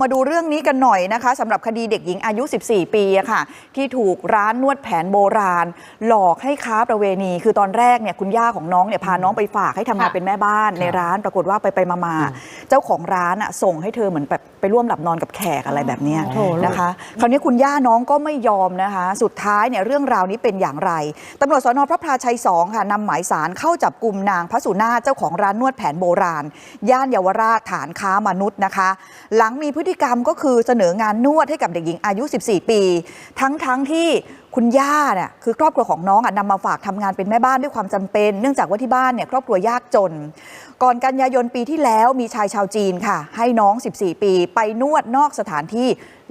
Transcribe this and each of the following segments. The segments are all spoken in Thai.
มาดูเรื่องนี้กันหน่อยนะคะสำหรับคดีเด็กหญิงอายุ 14 ปีอะค่ะ ที่ถูกร้านนวดแผนโบราณ หลอกให้ค้าประเวณี คือตอนแรกเนี่ยคุณย่าของน้องเนี่ยพาน้องไปฝากให้ทำงานค่ะเป็นแม่บ้านในร้านปรากฏว่าไปไปๆมาๆ เจ้าของร้านอะส่งให้เธอเหมือนแบบไปร่วมหลับนอนกับแขกอะไรแบบเนี้ยโอ้โหนะคะ คราวนี้คุณย่าน้องก็ไม่ยอมนะคะ สุดท้ายเนี่ยเรื่องราวนี้เป็นอย่างไรตำรวจสนพระพลาชัย2ค่ะนำหมายสารเข้าจับกลุ่มนางพระสุนาถเจ้าของร้านนวดแผนโบราณ ย่านเยาวราชฐานค้ามนุษย์นะคะ หลังมีพฤติกรรมก็คือเสนองานนวดให้กับเด็กหญิงอายุ 14 ปี ทั้งทั้งที่คุณย่าเนี่ยคือครอบครัวของน้องอะนำมาฝากทำงานเป็นแม่บ้านด้วยความจำเป็น เนื่องจากว่าที่บ้านเนี่ยครอบครัวยากจน ก่อนกันยายนปีที่แล้วมีชายชาวจีนค่ะ ให้น้อง 14 ปี ไปนวดนอกสถานที่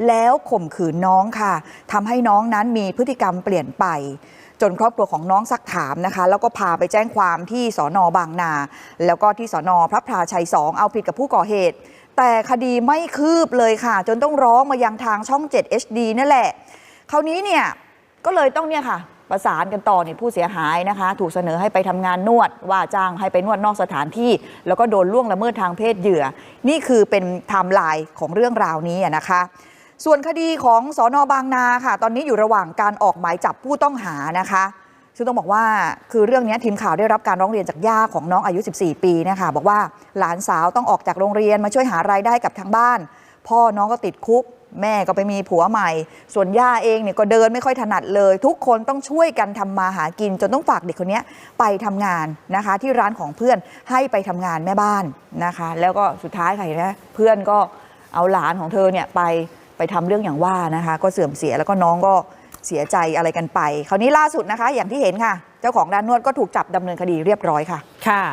แล้วข่มขืนน้องค่ะทำให้น้องนั้นมีพฤติกรรมเปลี่ยนไป จนครอบครัวของน้องซักถามนะคะ แล้วก็พาไปแจ้งความที่สอนอบางนา แล้วก็ที่สอนอพระพลาชัย2เอาผิดกับผู้ก่อเหตุ แต่คดีไม่คืบเลยค่ะ จนต้องร้องมายังทางช่อง 7 HD นั่นแหละคราวนี้เนี่ยก็เลยต้องเนี่ยค่ะ ประสานกันต่อเนี่ยผู้เสียหายนะคะ ถูกเสนอให้ไปทำงานนวด ว่าจ้างให้ไปนวดนอกสถานที่ แล้วก็โดนล่วงละเมิดทางเพศเหยื่อ นี่คือเป็นไทม์ไลน์ของเรื่องราวนี้นะคะส่วนคดีของสอนอบางนาค่ะ ตอนนี้อยู่ระหว่างการออกหมายจับผู้ต้องหานะคะ ซึ่งต้องบอกว่าคือเรื่องนี้ทีมข่าวได้รับการร้องเรียนจากย่าของน้องอายุ 14 ปีนะคะบอกว่าหลานสาวต้องออกจากโรงเรียนมาช่วยหารายได้กับทางบ้าน พ่อน้องก็ติดคุก แม่ก็ไปมีผัวใหม่ ส่วนย่าเองเนี่ยก็เดินไม่ค่อยถนัดเลย ทุกคนต้องช่วยกันทำมาหากิน จนต้องฝากเด็กคนนี้ไปทำงานนะคะ ที่ร้านของเพื่อนให้ไปทำงานแม่บ้านนะคะ แล้วก็สุดท้ายค่ะเห็นไหมเพื่อนก็เอาหลานของเธอเนี่ยไปไปทำเรื่องอย่างว่านะคะ ก็เสื่อมเสียแล้วก็น้องก็เสียใจอะไรกันไป คราวนี้ล่าสุดนะคะ อย่างที่เห็นค่ะ เจ้าของร้านนวดก็ถูกจับดำเนินคดีเรียบร้อยค่ะ ค่ะ